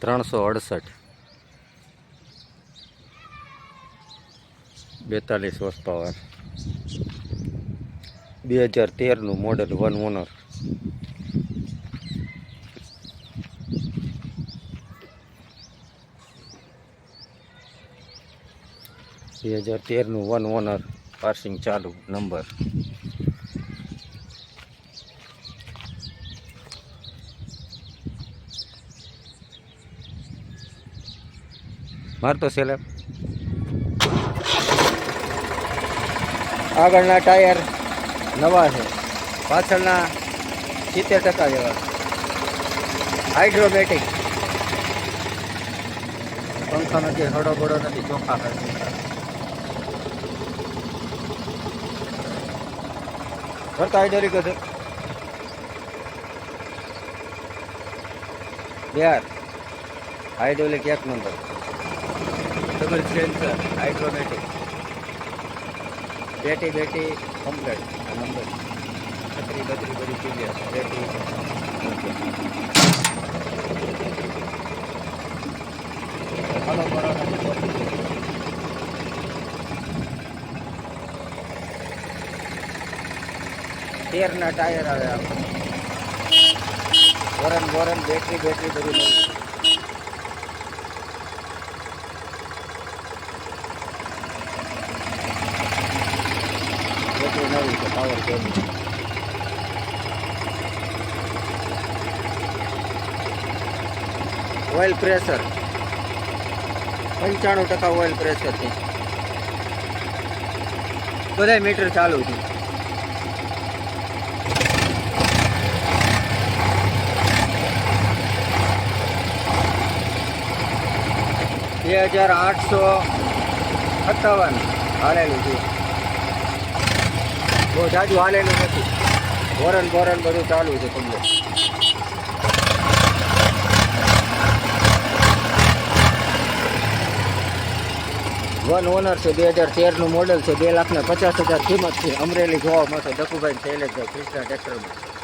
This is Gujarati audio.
ત્રણસો અડસઠ. બેતાલીસ હોર્સ પાવર બે હજાર તેરનું મોડલ વન ઓનર બે હજાર તેરનું વન ઓનર પાર્સિંગ ચાલુ નંબર મારતો સેલેબ આગળના ટાયર નવા છે. પાછળના સિત્તેર ટકા જેવા. હાઇડ્રોમેટિક પંખા નથી હડો બડો નથી. ચોખ્ખા હશે ફરતા હાઇડ્રોલિક હશે યાર હાઇડ્રોલિક એક નંબર. ડબલ સેન્સર હાઇડ્રોમેટિક બેટી બેટી કમ્પ્લેટ નંબર છત્રી બત્રી બધી ક્લિયર બેટી હલો બરાબર તેરના ટાયર આવે આપણે વોરન વોરન બેટરી બેટરી બધું નવું. છે પાવર કેબલ ઓઇલ પ્રેશર પંચાણું ટકા ઓઇલ પ્રેશર છે. બધા મીટર ચાલુ છે. બે હજાર આઠસો સત્તાવન હાલેલું છે. બહુ જાજુ હાલેલું નથી. બોરન બોરન બધું ચાલુ છે તમને. વન ઓનર છે બે હજાર તેરનું મોડલ છે. બે લાખને પચાસ હજાર કિંમત છે. અમરેલી જોવા મળશે. દકુભાઈ શૈલેષભાઈ કૃષ્ણા ટ્રેક્ટરમાં